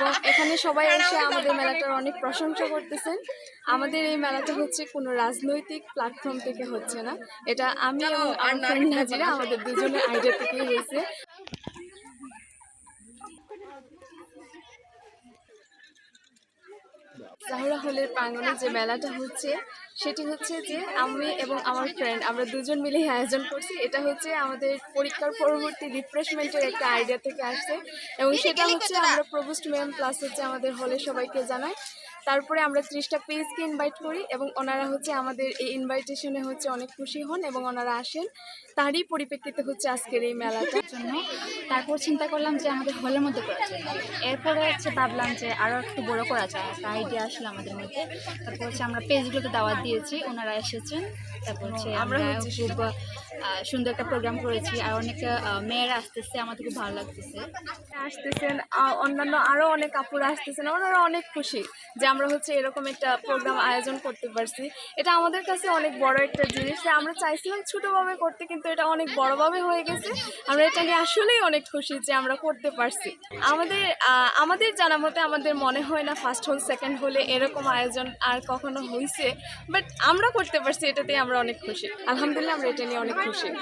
এবং এখানে সবাই এসে আমাদের মেলাটার অনেক প্রশংসা করতেছেন। আমাদের এই মেলাটা হচ্ছে কোনো রাজনৈতিক প্ল্যাটফর্ম থেকে হচ্ছে না। এটা আমি এবং আমার ফ্রেন্ড নাজিরা আমাদের দুজনের আইডিয়া থেকেই হয়েছে। জাহুরা হলের প্রাঙ্গণে যে মেলাটা হচ্ছে সেটি হচ্ছে যে আমি এবং আমার ফ্রেন্ড আমরা দুজন মিলে আয়োজন করছি। এটা হচ্ছে আমাদের পরীক্ষার পরবর্তী রিফ্রেশমেন্টের একটা আইডিয়া থেকে আসছে। এবং সেটা হচ্ছে আমরা প্রভোস্ট ম্যাম প্লাস হচ্ছে আমাদের হলে সবাইকে জানাই। তারপরে আমরা ত্রিশটা পেজকে ইনভাইট করি এবং ওনারা হচ্ছে আমাদের এই ইনভাইটেশনে হচ্ছে অনেক খুশি হন এবং ওনারা আসেন। তারই পরিপ্রেক্ষিতে হচ্ছে আজকের এই মেলাটা। জন্য তারপর চিন্তা করলাম যে আমাদের হলের মধ্যে করা যায়। এরপরে হচ্ছে ভাবলাম যে আরও একটু বড় করা যায়। একটা আইডিয়া আসলো আমাদের মধ্যে। তারপর হচ্ছে আমরা পেজগুলোতে দাওয়াত দিয়েছি। ওনারা এসেছেন। তারপর হচ্ছে আমরা খুব সুন্দর একটা প্রোগ্রাম করেছি আর অনেক মেয়েরা আসতেছে, আমাদের খুব ভালো লাগতেছে। আসতেছেন অন্যান্য আরও অনেক আপুরা আসতেছেন, ওনারা অনেক খুশি যে আমরা হচ্ছে এরকম একটা প্রোগ্রাম আয়োজন করতে পারছি। এটা আমাদের কাছে অনেক বড় একটা জিনিস আমরা চাইছিলাম ছোটোভাবে করতে, কিন্তু এটা অনেক বড়ভাবে হয়ে গেছে। আমরা এটা নিয়ে আসলেই অনেক খুশি যে আমরা করতে পারছি। আমাদের আমাদের জানা মতে আমাদের মনে হয় না ফার্স্ট হল সেকেন্ড হলে এরকম আয়োজন আর কখনো হয়েছে বাট আমরা করতে পারছি, এটাতেই আমরা অনেক খুশি। আলহামদুলিল্লাহ, আমরা এটা নিয়ে অনেক খুশি